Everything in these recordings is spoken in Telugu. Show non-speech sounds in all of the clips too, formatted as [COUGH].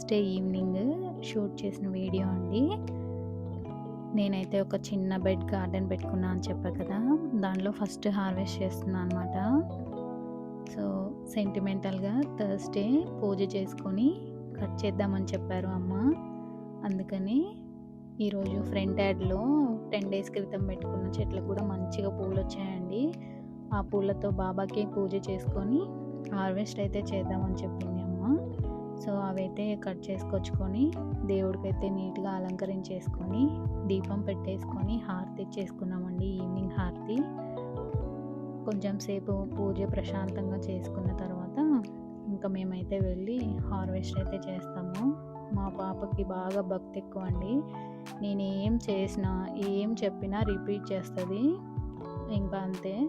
థర్స్డే ఈవినింగ్ షూట్ చేసిన వీడియో అండి. నేనైతే ఒక చిన్న బెడ్ గార్డెన్ పెట్టుకున్నా అని చెప్పా కదా దానిలో ఫస్ట్ హార్వెస్ట్ చేస్తున్నా అనమాట సో సెంటిమెంటల్గా థర్స్డే పూజ చేసుకొని కట్ చేద్దామని చెప్పారు అమ్మ. అందుకని ఈరోజు ఫ్రంట్ యాడ్లో టెన్ డేస్ క్రితం పెట్టుకున్న చెట్లకు కూడా మంచిగా పూలు వచ్చాయండి ఆ పూలతో బాబాకి పూజ చేసుకొని హార్వెస్ట్ అయితే చేద్దామని చెప్పింది అమ్మ. సో అవైతే కట్ చేసుకొచ్చుకొని దేవుడికైతే నీట్గా అలంకరించేసుకొని దీపం పెట్టేసుకొని హారతి చేసుకున్నామండి ఈవినింగ్ హారతి. కొంచెం సేపు పూజ ప్రశాంతంగా చేసుకున్న తర్వాత ఇంకా మేమైతే వెళ్ళి హార్వెస్ట్ అయితే చేస్తాము. మా పాపకి బాగా భక్తి ఎక్కువ అండి నేను ఏం చేసినా ఏం చెప్పినా రిపీట్ చేస్తుంది. ఇంకా అంతే.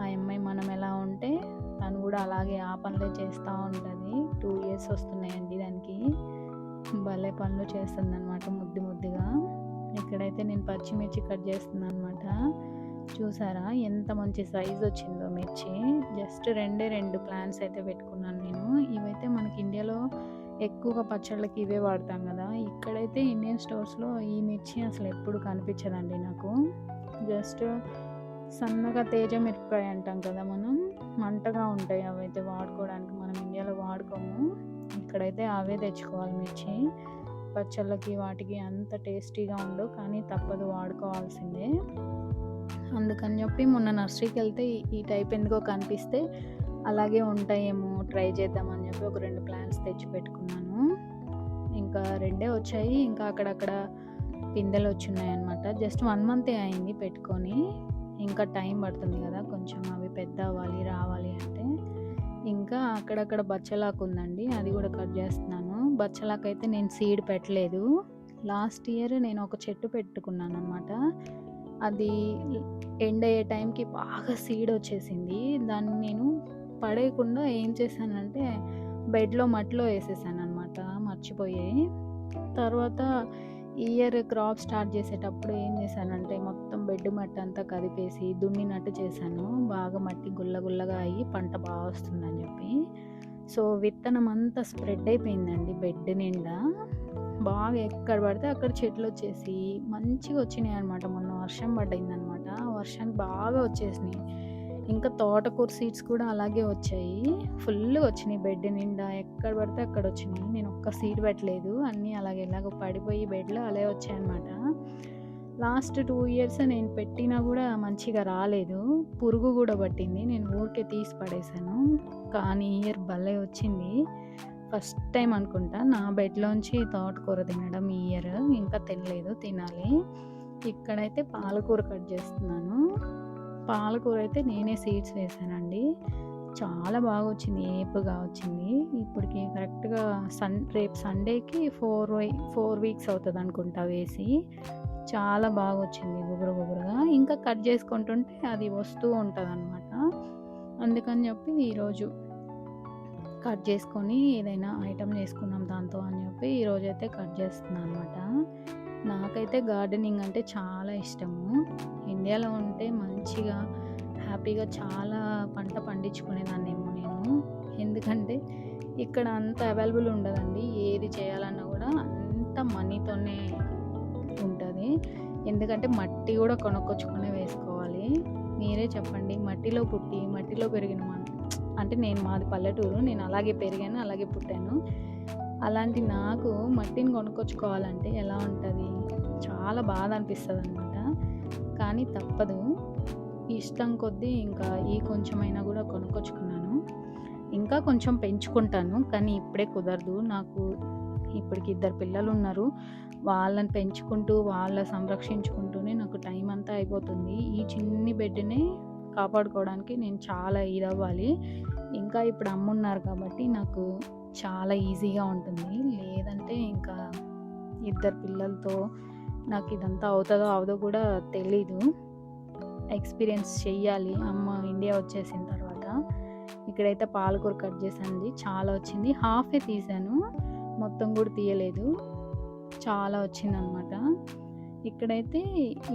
ఆ అమ్మాయి మనం ఎలా ఉంటే తను కూడా అలాగే ఆ పనులే చేస్తూ ఉంటుంది. టూ ఇయర్స్ వస్తున్నాయండి దానికి. భలే పనులు చేస్తుంది అనమాట ముద్దు ముద్దుగా. ఇక్కడైతే నేను పచ్చిమిర్చి కట్ చేస్తున్నాను అనమాట చూసారా ఎంత మంచి సైజ్ వచ్చిందో మిర్చి. జస్ట్ రెండే రెండు ప్లాంట్స్ అయితే పెట్టుకున్నాను నేను. ఇవైతే మనకి ఇండియాలో ఎక్కువగా పచ్చళ్ళకి ఇవే వాడతాం కదా. ఇక్కడైతే ఇండియన్ స్టోర్స్లో ఈ మిర్చి అసలు ఎప్పుడు కనిపించదండి నాకు. జస్ట్ సన్నగా తేజ మిరపకాయ అంటాం కదా మనం. మంటగా ఉంటాయి అవైతే వాడుకోవడానికి. మనం ఇండియాలో వాడుకోము. ఇక్కడైతే అవే తెచ్చుకోవాలి మిర్చి. పచ్చళ్ళకి వాటికి అంత టేస్టీగా ఉండవు కానీ తప్పదు వాడుకోవాల్సిందే. అందుకని చెప్పి మొన్న నర్సరీకి వెళ్తే ఈ టైప్ ఎందుకో కనిపిస్తే అలాగే ఉంటాయేమో ట్రై చేద్దామని చెప్పి ఒక రెండు ప్లాంట్స్ తెచ్చి పెట్టుకున్నాను. ఇంకా రెండే వచ్చాయి. ఇంకా అక్కడక్కడ పిందెలు వచ్చున్నాయి అనమాట జస్ట్ వన్ మంతే అయింది పెట్టుకొని. ఇంకా టైం పడుతుంది కదా కొంచెం అవి పెద్ద అవ్వాలి రావాలి అంటే. ఇంకా అక్కడక్కడ బచ్చలాకు ఉందండి అది కూడా కట్ చేస్తున్నాను. బచ్చలాకు అయితే నేను సీడ్ పెట్టలేదు. లాస్ట్ ఇయర్ నేను ఒక చెట్టు పెట్టుకున్నాను అనమాట అది ఎండ్ అయ్యే టైంకి బాగా సీడ్ వచ్చేసింది. దాన్ని నేను పడేయకుండా ఏం చేశానంటే బెడ్లో మట్టిలో వేసేసాను అనమాట మర్చిపోయాయి. తర్వాత ఇయర్ క్రాప్ స్టార్ట్ చేసేటప్పుడు ఏం చేశానంటే మొత్తం బెడ్ మట్టి అంతా కదిపేసి దున్నినట్టు చేశాను. బాగా మట్టి గుల్లగుల్లగా అయ్యి పంట బాగా వస్తుందని చెప్పి. సో విత్తనం అంతా స్ప్రెడ్ అయిపోయిందండి బెడ్ నిండా. బాగా ఎక్కడ పడితే అక్కడ చెట్లు వచ్చేసి మంచిగా వచ్చినాయి అనమాట మొన్న వర్షం పడ్డయిందనమాట వర్షానికి బాగా వచ్చేసినాయి. ఇంకా తోటకూర సీడ్స్ కూడా అలాగే వచ్చాయి. ఫుల్ వచ్చినాయి బెడ్ నిండా. ఎక్కడ పడితే అక్కడ వచ్చినాయి. నేను ఒక్క సీడ్ పెట్టలేదు. అన్నీ అలాగే ఇలాగ పడిపోయి బెడ్లో అలాగే వచ్చాయన్నమాట. లాస్ట్ టూ ఇయర్స్ నేను పెట్టినా కూడా మంచిగా రాలేదు. పురుగు కూడా పట్టింది. నేను ఊరికే తీసి పడేశాను. కానీ ఇయర్ భలే వచ్చింది. ఫస్ట్ టైం అనుకుంటా నా బెడ్లోంచి తోటకూర తినడం ఈ ఇయర్. ఇంకా తినలేదు. తినాలి. ఇక్కడైతే పాలకూర కట్ చేస్తున్నాను. పాలకూర అయితే నేనే సీడ్స్ వేసానండి. చాలా బాగా వచ్చింది ఏపుగా వచ్చింది. ఇప్పటికి కరెక్ట్గా సన్ రేపు సండేకి ఫోర్ వై ఫోర్ వీక్స్ అవుతుంది అనుకుంటా వేసి. చాలా బాగా వచ్చింది గుబురు గుబురుగా. ఇంకా కట్ చేసుకుంటుంటే అది వస్తూ ఉంటుంది అనమాట అందుకని చెప్పి ఈరోజు కట్ చేసుకొని ఏదైనా ఐటమ్ చేసుకున్నాం దాంతో అని చెప్పి ఈరోజు అయితే కట్ చేస్తున్నాను అనమాట నాకైతే గార్డెనింగ్ అంటే చాలా ఇష్టము. ఇండియాలో ఉంటే మంచిగా హ్యాపీగా చాలా పంట పండించుకునేదాన్నేమో నేను. ఎందుకంటే ఇక్కడ అంత అవైలబుల్ ఉండదండి. ఏది చేయాలన్నా కూడా అంత మనీతోనే ఉంటుంది. ఎందుకంటే మట్టి కూడా కొనుక్కొచ్చుకునే వేసుకోవాలి. మీరే చెప్పండి. మట్టిలో పుట్టి మట్టిలో పెరిగిన మన అంటే నేను మాది పల్లెటూరు. నేను అలాగే పెరిగాను అలాగే పుట్టాను. అలాంటి నాకు మట్టిని కొనుక్కొచ్చుకోవాలంటే ఎలా ఉంటుంది? చాలా బాధ అనిపిస్తుంది అనమాట కానీ తప్పదు. ఇష్టం కొద్దీ ఇంకా ఈ కొంచెమైనా కూడా కొనుక్కొచ్చుకున్నాను. ఇంకా కొంచెం పెంచుకుంటాను కానీ ఇప్పుడే కుదరదు. నాకు ఇప్పటికి ఇద్దరు పిల్లలు ఉన్నారు వాళ్ళని పెంచుకుంటూ వాళ్ళ సంరక్షించుకుంటూనే నాకు టైం అంతా అయిపోతుంది. ఈ చిన్ని బెడ్ని కాపాడుకోవడానికి నేను చాలా ఇదవ్వాలి. ఇంకా ఇప్పుడు అమ్మున్నారు కాబట్టి నాకు చాలా ఈజీగా ఉంటుంది. లేదంటే ఇంకా ఇద్దరు పిల్లలతో నాకు ఇదంతా అవుతుందో అవదో కూడా తెలీదు. ఎక్స్పీరియన్స్ చెయ్యాలి. అమ్మ ఇండియా వచ్చేసిన తర్వాత. ఇక్కడైతే పాలకూర కట్ చేశానండి. చాలా వచ్చింది. హాఫే తీసాను మొత్తం కూడా తీయలేదు. చాలా వచ్చిందనమాట. ఇక్కడైతే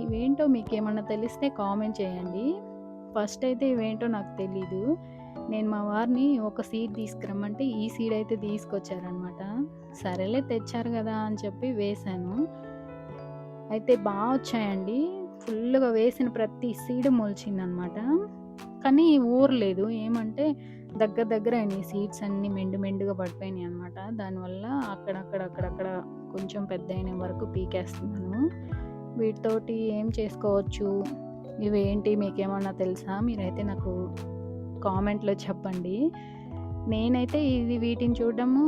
ఇవేంటో మీకు ఏమన్నా తెలిస్తే కామెంట్ చేయండి. ఫస్ట్ అయితే ఇవేంటో నాకు తెలీదు. నేను మా వారిని ఒక సీడ్ తీసుకురమ్మంటే ఈ సీడ్ అయితే తీసుకొచ్చారనమాట సరేలే తెచ్చారు కదా అని చెప్పి వేశాను. అయితే బాగా వచ్చాయండి. ఫుల్గా వేసిన ప్రతి సీడ్ మొలిచిందనమాట కానీ ఊరలేదు ఏమంటే దగ్గర దగ్గర అయినాయి. సీడ్స్ అన్నీ మెండు మెండుగా పడిపోయినాయి అనమాట దానివల్ల అక్కడక్కడ అక్కడక్కడ కొంచెం పెద్ద అయిన వరకు పీకేస్తున్నాను. వీటితోటి ఏం చేసుకోవచ్చు? ఇవేంటి? మీకేమన్నా తెలుసా? మీరైతే నాకు కామెంట్లో చెప్పండి. నేనైతే ఇది వీటిని చూడడము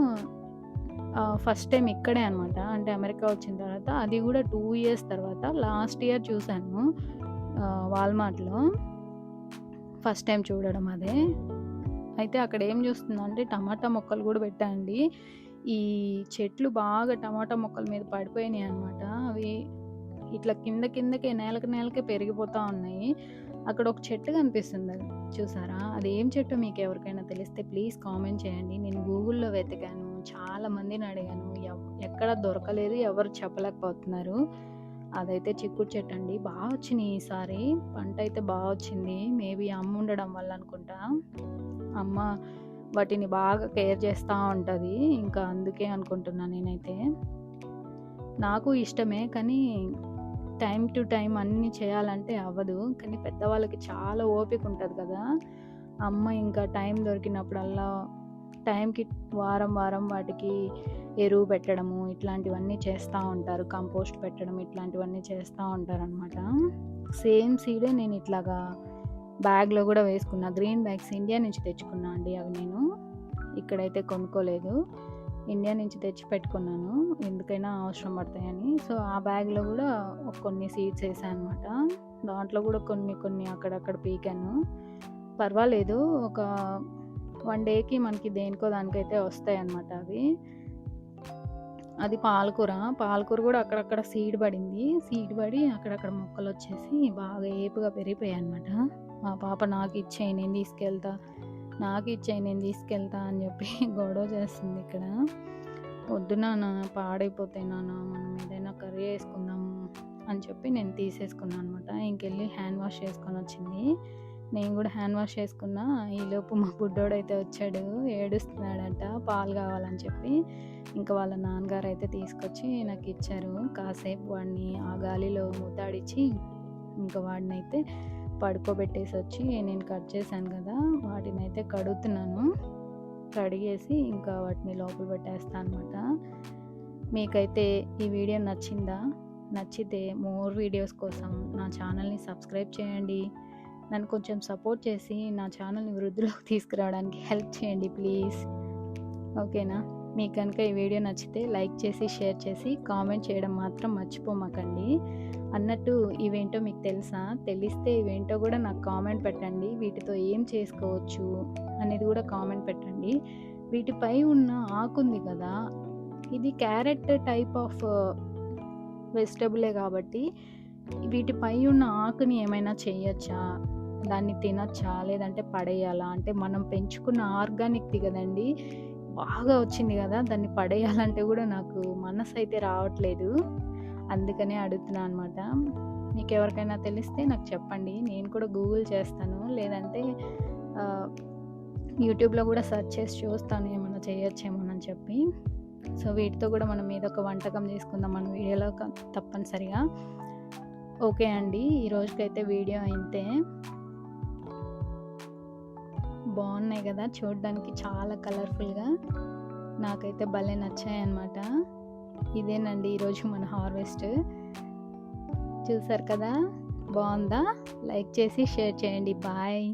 ఫస్ట్ టైం ఇక్కడే అనమాట అంటే అమెరికా వచ్చిన తర్వాత అది కూడా టూ ఇయర్స్ తర్వాత లాస్ట్ ఇయర్ చూశాను వాల్మార్ట్లో ఫస్ట్ టైం చూడడం అదే. అయితే అక్కడ ఏం చూస్తుందంటే అంటే టమాటా మొక్కలు కూడా పెట్టండి ఈ చెట్లు బాగా టమాటా మొక్కల మీద పడిపోయినాయి అనమాట అవి ఇట్లా కింద కిందకే నేలకి నేలకే పెరిగిపోతూ ఉన్నాయి. అక్కడ ఒక చెట్టు కనిపిస్తుంది అది. చూసారా? అది ఏం చెట్టు మీకు ఎవరికైనా తెలిస్తే ప్లీజ్ కామెంట్ చేయండి. నేను గూగుల్లో వెతికాను చాలా మందిని అడిగాను ఎక్కడ దొరకలేదు ఎవరు చెప్పలేకపోతున్నారు. అదైతే చిక్కుడు చెట్టు అండి. బాగా వచ్చినాయి ఈసారి. పంట అయితే బాగా వచ్చింది. మేబీ అమ్మ ఉండడం వల్ల అనుకుంటా. అమ్మ వాటిని బాగా కేర్ చేస్తూ ఉంటుంది. ఇంకా అందుకే అనుకుంటున్నాను నేనైతే. నాకు ఇష్టమే కానీ టైం టు టైం అన్నీ చేయాలంటే అవ్వదు. కానీ పెద్దవాళ్ళకి చాలా ఓపిక ఉంటుంది కదా. అమ్మ ఇంకా టైం దొరికినప్పుడల్లా టైంకి వారం వారం వాటికి ఎరువు పెట్టడము ఇట్లాంటివన్నీ చేస్తూ ఉంటారు. కంపోస్ట్ పెట్టడం ఇట్లాంటివన్నీ చేస్తూ ఉంటారు అనమాట సేమ్ సీడే నేను ఇట్లాగా బ్యాగ్లో కూడా వేసుకున్నా. గ్రీన్ బ్యాగ్స్ ఇండియా నుంచి తెచ్చుకున్నా అండి అవి నేను. ఇక్కడైతే కొనుక్కోలేదు. ఇండియా నుంచి తెచ్చి పెట్టుకున్నాను. ఎందుకైనా అవసరం పడతాయని. సో ఆ బ్యాగ్లో కూడా కొన్ని సీడ్స్ వేసాను అనమాట దాంట్లో కూడా కొన్ని కొన్ని అక్కడక్కడ పీకాను. పర్వాలేదు. ఒక వన్ డేకి మనకి దేనికో దానికైతే వస్తాయి అనమాట అవి. అది పాలకూర. పాలకూర కూడా అక్కడక్కడ సీడ్ పడింది. సీడ్ పడి అక్కడక్కడ మొక్కలు వచ్చేసి బాగా ఏపుగా పెరిగిపోయాయి అనమాట మా పాప నాకు ఇచ్చే నేను తీసుకెళ్తా. నాకు ఇచ్చాయి నేను తీసుకెళ్తా అని చెప్పి [LAUGHS] గొడవ చేస్తుంది ఇక్కడ. వద్దు నాన్న పాడైపోతాయి నాన్న మనం ఏదైనా కర్రీ వేసుకుందాము అని చెప్పి నేను తీసేసుకున్నాను అనమాట ఇంకెళ్ళి హ్యాండ్ వాష్ చేసుకొని వచ్చింది. నేను కూడా హ్యాండ్ వాష్ చేసుకున్నా. ఈలోపు మా బుడ్డోడైతే వచ్చాడు ఏడుస్తున్నాడంట పాలు కావాలని చెప్పి. ఇంకా వాళ్ళ నాన్నగారు అయితే తీసుకొచ్చి నాకు ఇచ్చారు. కాసేపు వాడిని ఆ గాలిలో ముద్దాడిచ్చి ఇంకా వాడిని అయితే పడుకోబెట్టేసి వచ్చి నేను కట్ చేశాను కదా వాటిని అయితే కడుగుతున్నాను. కడిగేసి ఇంకా వాటిని లోపల పెట్టేస్తాను అనమాట మీకైతే ఈ వీడియో నచ్చిందా? నచ్చితే మోర్ వీడియోస్ కోసం నా ఛానల్ని సబ్స్క్రైబ్ చేయండి. నన్ను కొంచెం సపోర్ట్ చేసి నా ఛానల్ని వృద్ధిలోకి తీసుకురావడానికి హెల్ప్ చేయండి ప్లీజ్. ఓకేనా? మీకు కనుక ఈ వీడియో నచ్చితే లైక్ చేసి షేర్ చేసి కామెంట్ చేయడం మాత్రం మర్చిపోమాకండి. అన్నట్టు ఇవేంటో మీకు తెలుసా? తెలిస్తే ఇవేంటో కూడా నాకు కామెంట్ పెట్టండి. వీటితో ఏం చేసుకోవచ్చు అనేది కూడా కామెంట్ పెట్టండి. వీటిపై ఉన్న ఆకుంది కదా ఇది క్యారెట్ టైప్ ఆఫ్ వెజిటబులే కాబట్టి వీటిపై ఉన్న ఆకుని ఏమైనా చేయొచ్చా? దాన్ని తినచ్చా? లేదంటే పడేయాలా? అంటే మనం పెంచుకున్న ఆర్గానిక్ది కదండి బాగా వచ్చింది కదా దాన్ని పడేయాలంటే కూడా నాకు మనసు అయితే రావట్లేదు. అందుకనే అడుగుతున్నాను అనమాట మీకు ఎవరికైనా తెలిస్తే నాకు చెప్పండి. నేను కూడా గూగుల్ చేస్తాను. లేదంటే యూట్యూబ్లో కూడా సెర్చ్ చేసి చూస్తాను ఏమైనా చేయొచ్చేమోనని చెప్పి. సో వీటితో కూడా మనం ఏదో ఒక వంటకం చేసుకుందాం మన వీడియోలో తప్పనిసరిగా. ఓకే అండి. ఈ రోజుకైతే వీడియో అయితే బాగున్నాయి కదా చూడడానికి చాలా కలర్ఫుల్గా. నాకైతే భలే నచ్చాయి అన్నమాట ఇదేనండి ఈరోజు మన హార్వెస్ట్. చూసారు కదా? బాగుందా? లైక్ చేసి షేర్ చేయండి. బాయ్.